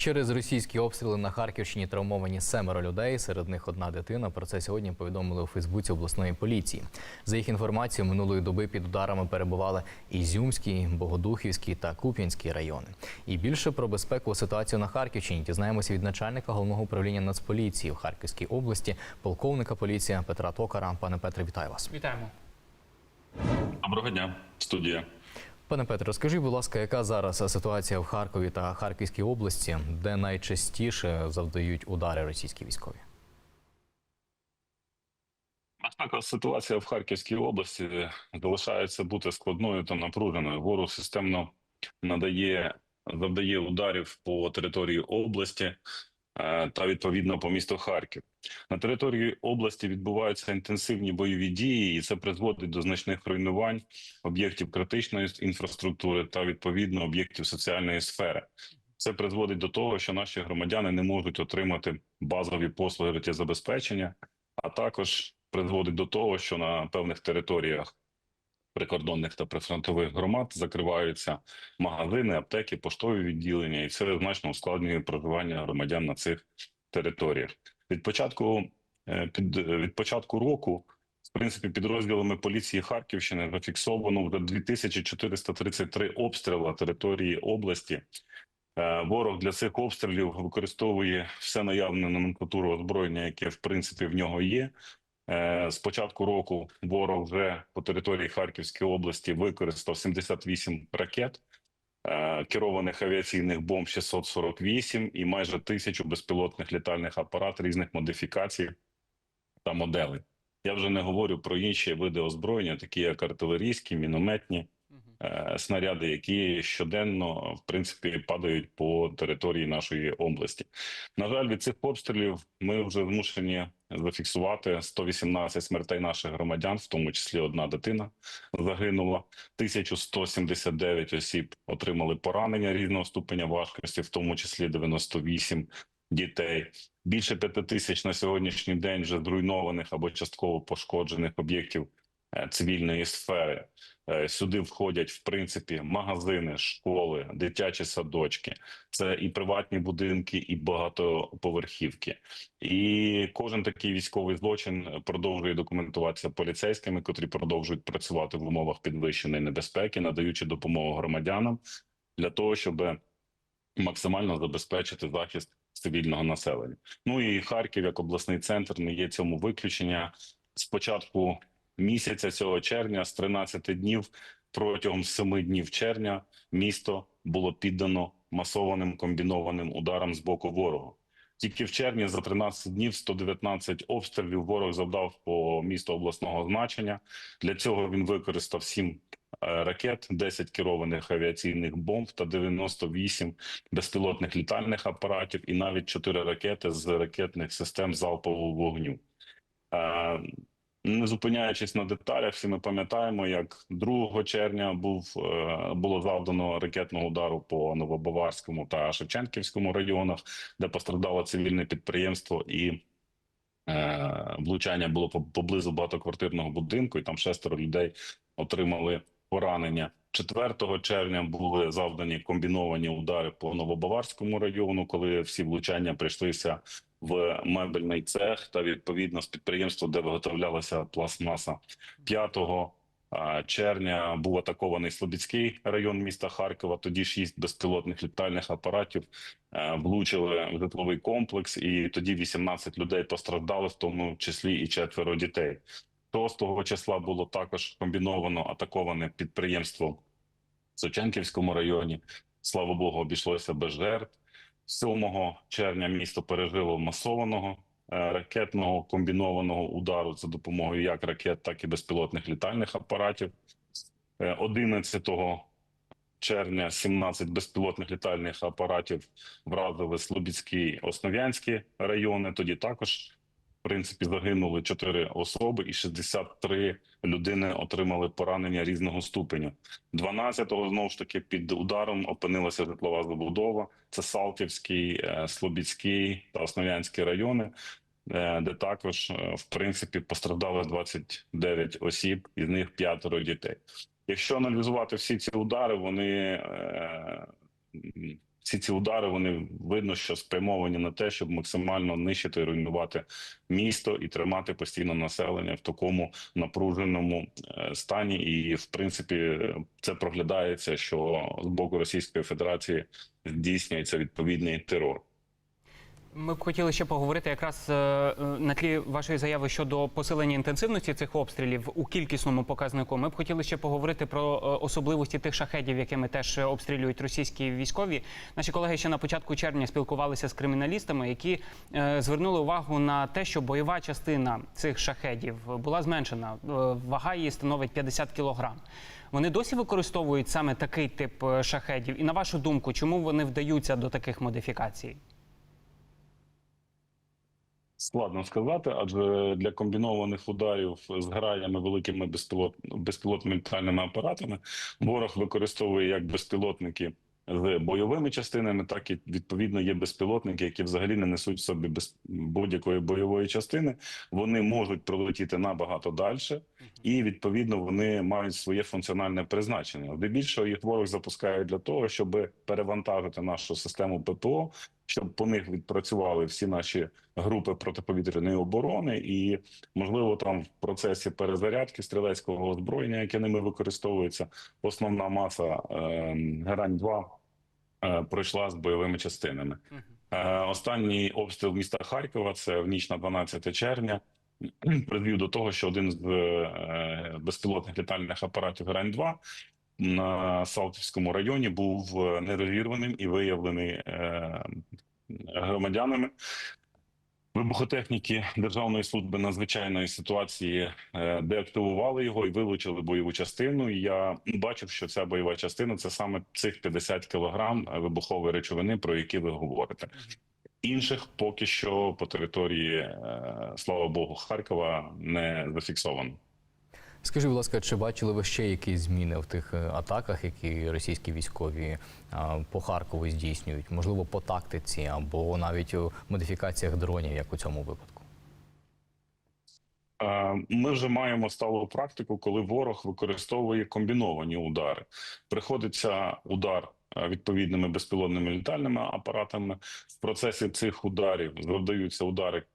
Через російські обстріли на Харківщині травмовані семеро людей. Серед них одна дитина. Про це сьогодні повідомили у Фейсбуці обласної поліції. За їх інформацією, минулої доби під ударами перебували Ізюмський, Богодухівський та Куп'янський райони. І більше про безпекову ситуацію на Харківщині дізнаємося від начальника головного управління Нацполіції в Харківській області, полковника поліції Петра Токара. Пане Петре, вітаю вас. Вітаємо. Доброго дня, студія. Пане Петре, розкажіть, будь ласка, яка зараз ситуація в Харкові та Харківській області, де найчастіше завдають удари російські військові? Безпекова ситуація в Харківській області залишається бути складною та напруженою. Ворог системно надає завдає ударів по території області та відповідно по місту Харків. На території області відбуваються інтенсивні бойові дії, і це призводить до значних руйнувань об'єктів критичної інфраструктури та відповідно об'єктів соціальної сфери. Це призводить до того, що наші громадяни не можуть отримати базові послуги життєзабезпечення, а також призводить до того, що на певних територіях прикордонних та прифронтових громад закриваються магазини, аптеки, поштові відділення, і це значно ускладнює проживання громадян на цих територіях. Від початку е, під від початку року, в принципі, підрозділами поліції Харківщини зафіксовано вже 2433 обстріли території області. Е, Ворог для цих обстрілів використовує все наявне номенклатуру озброєння, яке в принципі в нього є. Е, З початку року ворог вже по території Харківської області використав 78 ракет, е, керованих авіаційних бомб 648 і майже тисячу безпілотних літальних апаратів різних модифікацій та моделей. Я вже не говорю про інші види озброєння, такі як артилерійські, мінометні снаряди, які щоденно в принципі падають по території нашої області. На жаль, від цих обстрілів ми вже змушені зафіксувати 118 смертей наших громадян, в тому числі одна дитина загинула. 1179 осіб отримали поранення різного ступеня важкості, в тому числі 98 дітей. Більше п'яти тисяч на сьогоднішній день вже зруйнованих або частково пошкоджених об'єктів е, цивільної сфери. Е, Сюди входять в принципі магазини, школи, дитячі садочки. Це і приватні будинки, і багатоповерхівки. І кожен такий військовий злочин продовжує документуватися поліцейськими, котрі продовжують працювати в умовах підвищеної небезпеки, надаючи допомогу громадянам для того, щоб максимально забезпечити захист цивільного населення. Ну і Харків, як обласний центр, не є цьому виключення. З початку місяця цього червня, з 13 днів протягом 7 днів червня, місто було піддано масованим комбінованим ударам з боку ворога. Тільки в червні за 13 днів 119 обстрілів ворог завдав по місту обласного значення. Для цього він використав 7 е, ракет, 10 керованих авіаційних бомб та 98 безпілотних літальних апаратів, і навіть 4 ракети з ракетних систем залпового вогню. Не зупиняючись на деталях, всі ми пам'ятаємо, як 2 червня був е, було завдано ракетного удару по Новобаварському та Шевченківському районах, де постраждало цивільне підприємство і е, влучання було по- поблизу багатоквартирного будинку, і там шестеро людей отримали поранення. 4 червня були завдані комбіновані удари по Новобаварському району, коли всі влучання прийшлися в мебельний цех та відповідно з підприємства, де виготовлялася пластмаса. 5 червня був атакований Слобідський район міста Харкова. Тоді шість безпілотних літальних апаратів влучили в житловий комплекс, і тоді 18 людей постраждали, в тому числі і четверо дітей. 6 числа було також комбіновано атаковане підприємство в Соченківському районі. Слава Богу, обійшлося без жертв. 7 червня місто пережило масованого е, ракетного комбінованого удару за допомогою як ракет, так і безпілотних літальних апаратів. Е, 11 червня 17 безпілотних літальних апаратів вразили Слобідські Основ'янські райони. Тоді також в принципі загинули 4 особи, і 63 людини отримали поранення різного ступеню. 12-го знову ж таки під ударом опинилася житлова забудова. Це Салтівський, е, Слобідський та Основ'янський райони, е, де також е, в принципі постраждали 29 осіб, із них п'ятеро дітей. Якщо аналізувати всі ці удари, вони всі ці удари вони видно, що спрямовані на те, щоб максимально нищити руйнувати місто і тримати постійно населення в такому напруженому е, стані. І в принципі, це проглядається, що з боку Російської Федерації здійснюється відповідний терор. Ми б хотіли ще поговорити якраз е, е, на тлі вашої заяви щодо посилення інтенсивності цих обстрілів у кількісному показнику. Ми б хотіли ще поговорити про е, особливості тих шахедів, якими теж обстрілюють російські військові. Наші колеги ще на початку червня спілкувалися з криміналістами, які звернули увагу на те, що бойова частина цих шахедів була зменшена. Вага її становить 50 кілограм. Вони досі використовують саме такий тип шахедів. І на вашу думку, чому вони вдаються до таких модифікацій? Складно сказати, адже для комбінованих ударів з граями великими безпілот... безпілотними літальними апаратами ворог використовує як безпілотники з бойовими частинами, так і відповідно є безпілотники, які взагалі не несуть собі без... будь-якої бойової частини. Вони можуть пролетіти набагато далі, і відповідно вони мають своє функціональне призначення. Здебільшого їх ворог запускає для того, щоб перевантажити нашу систему ППО, щоб по них відпрацювали всі наші групи протиповітряної оборони, і можливо там в процесі перезарядки стрілецького озброєння, яке ними використовується, основна маса е, герань 2 е, пройшла з бойовими частинами. Е, Останній обстріл міста Харкова це в ніч на 12 червня. Призвів до того, що один з е, безпілотних літальних апаратів грань 2 на Салтівському районі був е, нерозірваним і виявлений е, громадянами. Вибухотехніки Державної служби надзвичайної ситуації деактивували його і вилучили бойову частину. Я бачив, що ця бойова частина це саме цих 50 кілограм вибухової речовини, про які ви говорите. Інших поки що по території, е, слава Богу, Харкова не зафіксовано. Скажіть, будь ласка, чи бачили ви ще якісь зміни в тих е, атаках, які російські військові по Харкову здійснюють? Можливо, по тактиці або навіть у модифікаціях дронів, як у цьому випадку? Е, Ми вже маємо сталу практику, коли ворог використовує комбіновані удари. Приходиться удар е, відповідними безпілотними літальними апаратами. В процесі цих ударів завдаються удари е,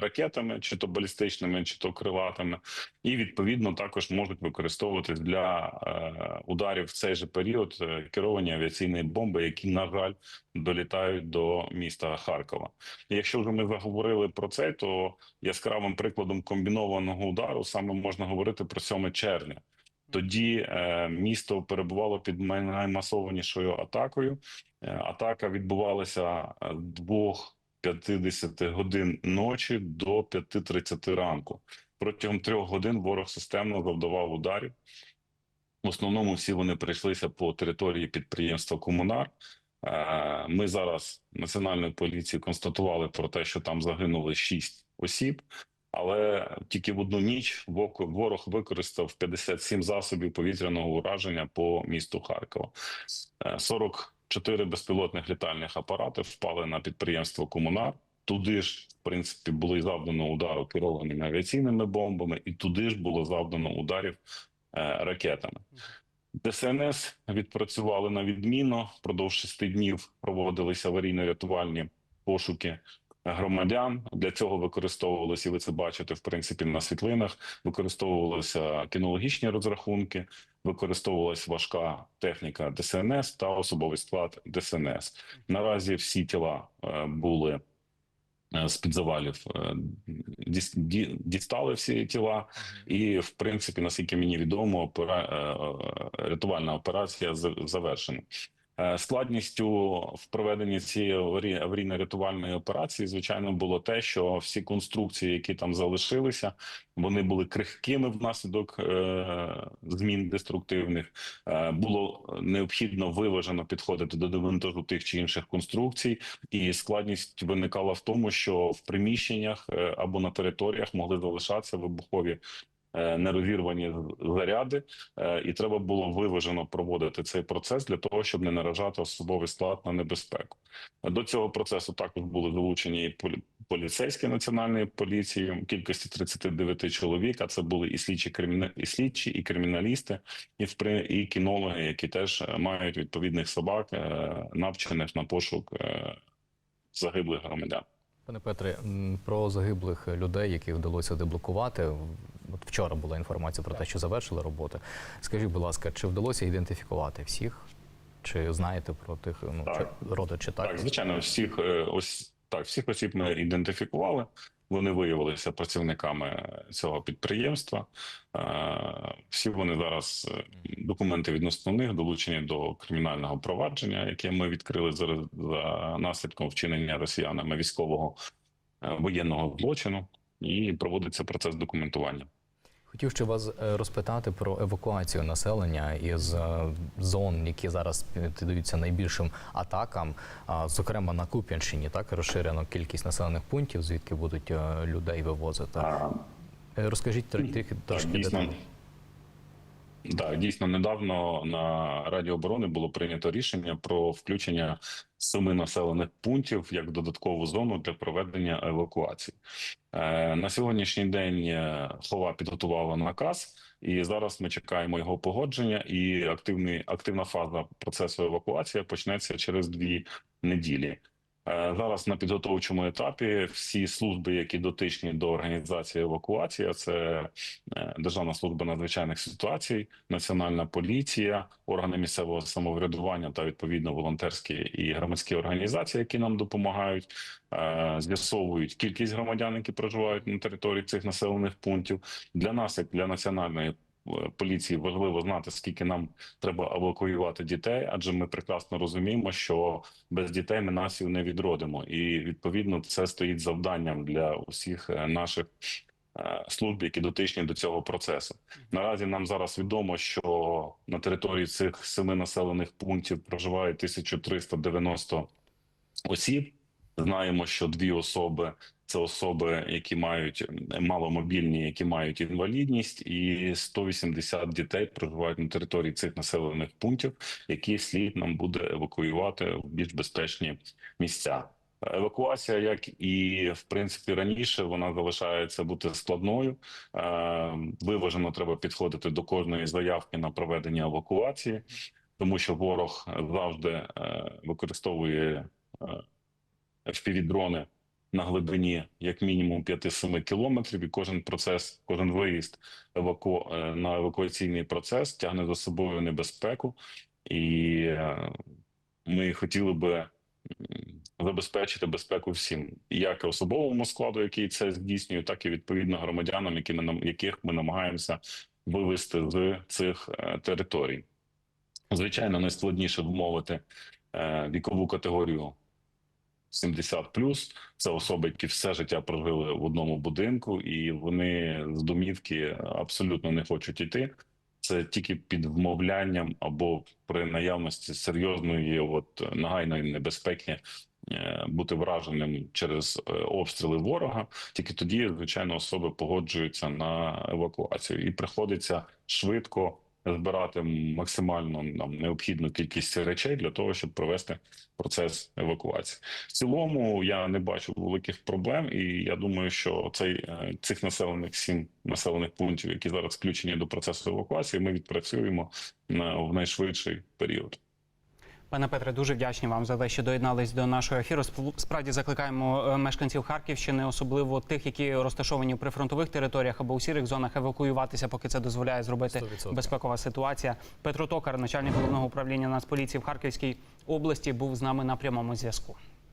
ракетами, чи то балістичними, чи то крилатими, і відповідно також можуть використовуватись для е, ударів в цей же період е, керовані авіаційні бомби, які на жаль долітають до міста Харкова. І якщо вже ми заговорили про це, то яскравим прикладом комбінованого удару саме можна говорити про 7 червня. Тоді е, місто перебувало під наймасованішою атакою. Е, атака відбувалася з 2.50 годин ночі до 5.30 ранку. Протягом трьох годин ворог системно завдавав ударів. В основному всі вони прийшлися по території підприємства Комунар. Е, Ми зараз національною поліцією констатували про те, що там загинули шість осіб, але тільки в одну ніч ворог використав 57 засобів повітряного ураження по місту Харкова. Е, 44 безпілотних літальних апарати впали на підприємство Комунар. Туди ж, в принципі, були завдано удару керованими авіаційними бомбами, і туди ж було завдано ударів е, ракетами. ДСНС відпрацювали на відмінно. Впродовж шести днів проводилися аварійно-рятувальні пошуки громадян. Для цього використовувалися, і ви це бачите в принципі на світлинах. Використовувалися кінологічні розрахунки, використовувалась важка техніка ДСНС та особовий склад ДСНС. Наразі всі тіла е, були е, з під завалів. е, Дістали всі тіла, і в принципі, наскільки мені відомо, рятувальна операція завершена. Е, Складністю в проведенні цієї аварій- аварійно-рятувальної операції, звичайно, було те, що всі конструкції, які там залишилися, вони були крихкими внаслідок е, змін деструктивних. Е, було необхідно виважено підходити до демонтажу тих чи інших конструкцій, і складність виникала в тому, що в приміщеннях або на територіях могли залишатися вибухові нерозірвані заряди, е, і треба було виважено проводити цей процес для того, щоб не наражати особовий склад на небезпеку. До цього процесу також були залучені і полі- поліцейські національної поліції кількості 39 чоловік. А це були і слідчі криміна... і слідчі, і криміналісти, і впри... і кінологи, які теж е, мають відповідних собак, е, навчених на пошук е, загиблих громадян. Пане Петре, про загиблих людей, яких вдалося деблокувати. От вчора була інформація про те, що завершили роботи. Скажіть, будь ласка, чи вдалося ідентифікувати всіх? Чи знаєте про тих ну Так. чи родичі так? Так, звичайно, всіх е, ось так, всіх осіб ми ідентифікували. Вони виявилися працівниками цього підприємства. Е, Всі вони зараз е, документи відносно них долучені до кримінального провадження, яке ми відкрили за, за наслідком вчинення росіянами військового воєнного злочину, і проводиться процес документування. Хотів ще вас е, розпитати про евакуацію населення із е, зон, які зараз піддаються найбільшим атакам. Зокрема, на Куп'янщині так розширено кількість населених пунктів, звідки будуть е, людей вивозити. Розкажіть трохи трошки деталі. Так, дійсно, недавно на Раді оборони було прийнято рішення про включення семи населених пунктів як додаткову зону для проведення евакуації. Е, на сьогоднішній день е, Хова підготувала наказ, і зараз ми чекаємо його погодження. І активний активна фаза процесу евакуації почнеться через дві неділі. Е, Зараз на підготовчому етапі всі служби, які дотичні до організації евакуації, це е, Державна служба надзвичайних ситуацій, Національна поліція, органи місцевого самоврядування та відповідно волонтерські і громадські організації, які нам допомагають, е, з'ясовують кількість громадян, які проживають на території цих населених пунктів. Для нас, як для національної поліції, важливо знати, скільки нам треба евакуювати дітей, адже ми прекрасно розуміємо, що без дітей ми націю не відродимо, і відповідно це стоїть завданням для усіх е, наших е, служб, які дотичні до цього процесу. Наразі нам зараз відомо, що на території цих семи населених пунктів проживає 1390 осіб. Знаємо, що дві особи це особи, які мають маломобільні, які мають інвалідність, і 180 дітей проживають на території цих населених пунктів, які слід нам буде евакуювати в більш безпечні місця. Евакуація, як і в принципі раніше, вона залишається бути складною. Е, Виважено треба підходити до кожної заявки на проведення евакуації, тому що ворог завжди е, використовує е, FPV-дрони на глибині як мінімум 5-7 кілометрів, і кожен процес, кожен виїзд еваку... е, на евакуаційний процес тягне за собою небезпеку, і е, ми хотіли би забезпечити безпеку всім, як особовому складу, який це здійснює, так і відповідно громадянам, які ми яких ми намагаємося вивести з цих е, територій. Звичайно, найскладніше вмовити вікову категорію 70 Це особи, які все життя прожили в одному будинку, і вони з домівки абсолютно не хочуть іти. Це тільки під вмовлянням або при наявності серйозної от нагайної небезпеки е, бути враженим через е, обстріли ворога. Тільки тоді, звичайно, особи погоджуються на евакуацію, і приходиться швидко збирати максимально нам необхідну кількість речей для того, щоб провести процес евакуації. В цілому я не бачу великих проблем, і я думаю, що цей е, цих населених сім населених пунктів, які зараз включені до процесу евакуації, ми відпрацюємо на в найшвидший період. Пане Петре, дуже вдячні вам за те, що доєднались до нашого ефіру. Сп- Справді закликаємо е, мешканців Харківщини, особливо тих, які розташовані у прифронтових територіях або у сірих зонах, евакуюватися, поки це дозволяє зробити 100%. безпекова ситуація. Петро Токар, начальник головного управління Нацполіції в Харківській області, був з нами на прямому зв'язку.